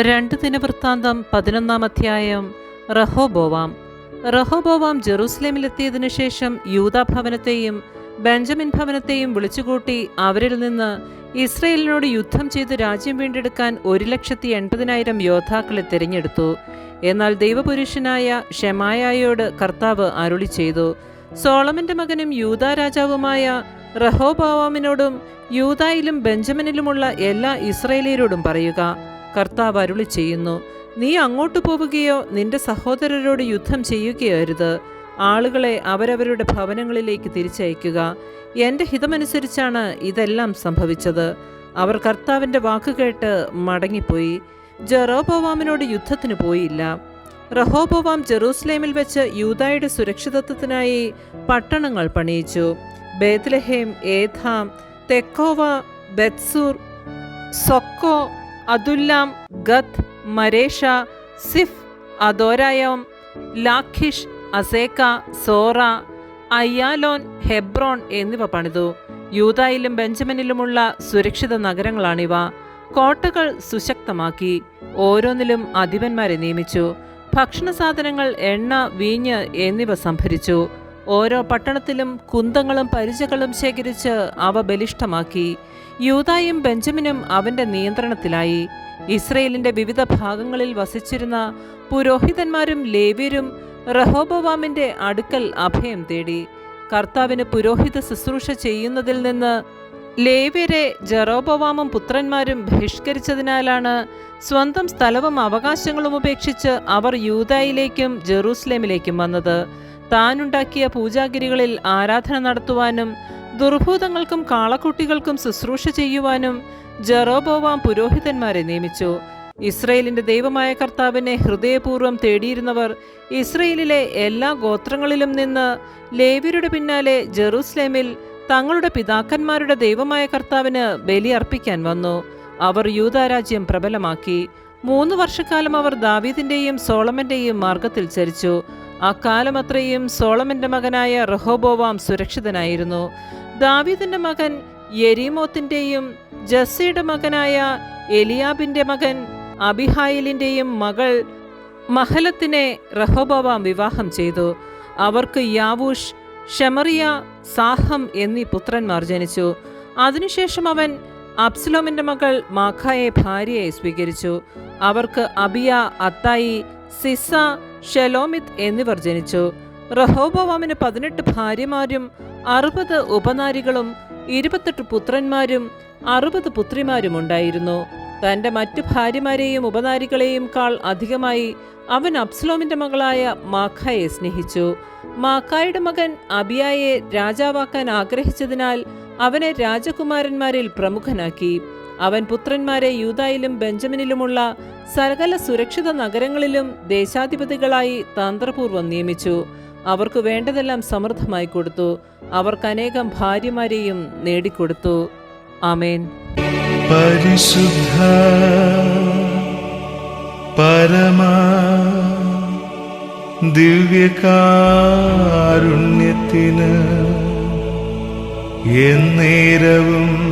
രണ്ട് ദിന വൃത്താന്തം പതിനൊന്നാം അധ്യായം റഹോബോവാം. റഹോബോവാം ജെറൂസലേമിലെത്തിയതിനു ശേഷം യൂദാ ഭവനത്തെയും ബെഞ്ചമിൻ ഭവനത്തെയും വിളിച്ചുകൂട്ടി അവരിൽ നിന്ന് ഇസ്രയേലിനോട് യുദ്ധം ചെയ്ത് രാജ്യം വീണ്ടെടുക്കാൻ ഒരു ലക്ഷത്തി എൺപതിനായിരം യോദ്ധാക്കളെ തിരഞ്ഞെടുത്തു. എന്നാൽ ദൈവപുരുഷനായ ഷെമായായോട് കർത്താവ് അരുളി ചെയ്തു. സോളമന്റെ മകനും യൂതാ രാജാവുമായ റഹോബോവാമിനോടും യൂതായിലും ബെഞ്ചമിനിലുമുള്ള എല്ലാ ഇസ്രയേലിയരോടും പറയുക. കർത്താവ് അരുളി ചെയ്യുന്നു നീ അങ്ങോട്ട് പോവുകയോ നിന്റെ സഹോദരരോട് യുദ്ധം ചെയ്യുകയോ അരുത്. ആളുകളെ അവരവരുടെ ഭവനങ്ങളിലേക്ക് തിരിച്ചയക്കുക. എന്റെ ഹിതമനുസരിച്ചാണ് ഇതെല്ലാം സംഭവിച്ചത്. അവർ കർത്താവിന്റെ വാക്കുകേട്ട് മടങ്ങിപ്പോയി. ജെറോബോവാമിനോട് യുദ്ധത്തിന് പോയില്ല. റഹോബോവാം ജെറൂസലേമിൽ വെച്ച് യൂതായുടെ സുരക്ഷിതത്വത്തിനായി പട്ടണങ്ങൾ പണിയിച്ചു. ബേത്ലഹേം ഏഥാം തെക്കോവ ബെത്സൂർ സൊക്കോ അതുല്ലാം ഗത്ത് മരേഷ സിഫ് അദോരായോം ലാഖിഷ് അസേക്ക സോറ അയ്യാലോൻ ഹെബ്രോൺ എന്നിവ പണിതു. യൂതായിലും ബെഞ്ചമിനിലുമുള്ള സുരക്ഷിത നഗരങ്ങളാണിവ. കോട്ടകൾ സുശക്തമാക്കി. ഓരോന്നിലും അധിപന്മാരെ നിയമിച്ചു. ഭക്ഷണ സാധനങ്ങൾ എണ്ണ വീഞ്ഞ് എന്നിവ സംഭരിച്ചു. ഓരോ പട്ടണത്തിലും കുന്തങ്ങളും പരിചകളും ശേഖരിച്ച് അവ ബലിഷ്ഠമാക്കി. യൂതായും ബെഞ്ചമിനും അവന്റെ നിയന്ത്രണത്തിലായി. ഇസ്രയേലിന്റെ വിവിധ ഭാഗങ്ങളിൽ വസിച്ചിരുന്ന പുരോഹിതന്മാരും ലേവ്യരും റഹോബവാമിന്റെ അടുക്കൽ അഭയം തേടി. കർത്താവിന് പുരോഹിത ശുശ്രൂഷ ചെയ്യുന്നതിൽ നിന്ന് ലേവ്യരെ ജറോബവാമും പുത്രന്മാരും ബഹിഷ്കരിച്ചതിനാലാണ് സ്വന്തം സ്ഥലവും അവകാശങ്ങളും ഉപേക്ഷിച്ച് അവർ യൂതായിലേക്കും ജെറൂസലേമിലേക്കും വന്നത്. താനുണ്ടാക്കിയ പൂജാഗിരികളിൽ ആരാധന നടത്തുവാനും ദുർഭൂതങ്ങൾക്കും കാളക്കുട്ടികൾക്കും ശുശ്രൂഷ ചെയ്യുവാനും ജെറോബോവാം പുരോഹിതന്മാരെ നിയമിച്ചു. ഇസ്രയേലിന്റെ ദൈവമായ കർത്താവിനെ ഹൃദയപൂർവം തേടിയിരുന്നവർ ഇസ്രയേലിലെ എല്ലാ ഗോത്രങ്ങളിലും നിന്ന് ലേവ്യരുടെ പിന്നാലെ ജെറൂസലേമിൽ തങ്ങളുടെ പിതാക്കന്മാരുടെ ദൈവമായ കർത്താവിന് ബലി അർപ്പിക്കാൻ വന്നു. അവർ യൂതാരാജ്യം പ്രബലമാക്കി. മൂന്ന് വർഷക്കാലം അവർ ദാവീദിന്റെയും സോളമന്റെയും മാർഗത്തിൽ ചരിച്ചു. അക്കാലം അത്രയും സോളമന്റെ മകനായ റഹോബോവാം സുരക്ഷിതനായിരുന്നു. ദാവീദിന്റെ മകൻ യെരീമോത്തിന്റെയും ജസ്സിയുടെ മകനായ എലിയാബിന്റെ മകൻ അബിഹായിലിന്റെയും മകൾ മഹലത്തിനെ റഹോബോവാം വിവാഹം ചെയ്തു. അവർക്ക് യാവൂഷ് ഷെമറിയ സാഹം എന്നീ പുത്രന്മാർ ജനിച്ചു. അതിനുശേഷം അവൻ അബ്സലോമിന്റെ മകൾ മാഖായെ ഭാര്യയായി സ്വീകരിച്ചു. അവർക്ക് അബിയ അത്തായി സിസ ഷെലോമിത് എന്നിവർ ജനിച്ചു. റഹോബോവാമിന് പതിനെട്ട് ഭാര്യമാരും അറുപത് ഉപനാരികളും ഇരുപത്തെട്ട് പുത്രന്മാരും അറുപത് പുത്രിമാരും ഉണ്ടായിരുന്നു. തന്റെ മറ്റു ഭാര്യമാരെയും ഉപനാരികളെയും കാൾ അധികമായി അവൻ അബ്സലോമിന്റെ മകളായ മാഖായെ സ്നേഹിച്ചു. മാക്കായുടെ മകൻ അബിയായെ രാജാവാക്കാൻ ആഗ്രഹിച്ചതിനാൽ അവനെ രാജകുമാരന്മാരിൽ പ്രമുഖനാക്കി. അവൻ പുത്രന്മാരെ യൂതായിലും ബെഞ്ചമിനിലുമുള്ള സകല സുരക്ഷിത നഗരങ്ങളിലും ദേശാധിപതികളായി തന്ത്രപൂർവം നിയമിച്ചു. അവർക്ക് വേണ്ടതെല്ലാം സമൃദ്ധമായി കൊടുത്തു. അവർക്ക് അനേകം ഭാര്യമാരെയും നേടിക്കൊടുത്തു. ആമേൻ. പരിശുദ്ധ പരമാ ദിവ്യകാരുണ്യത്തിന് എന്നേരവും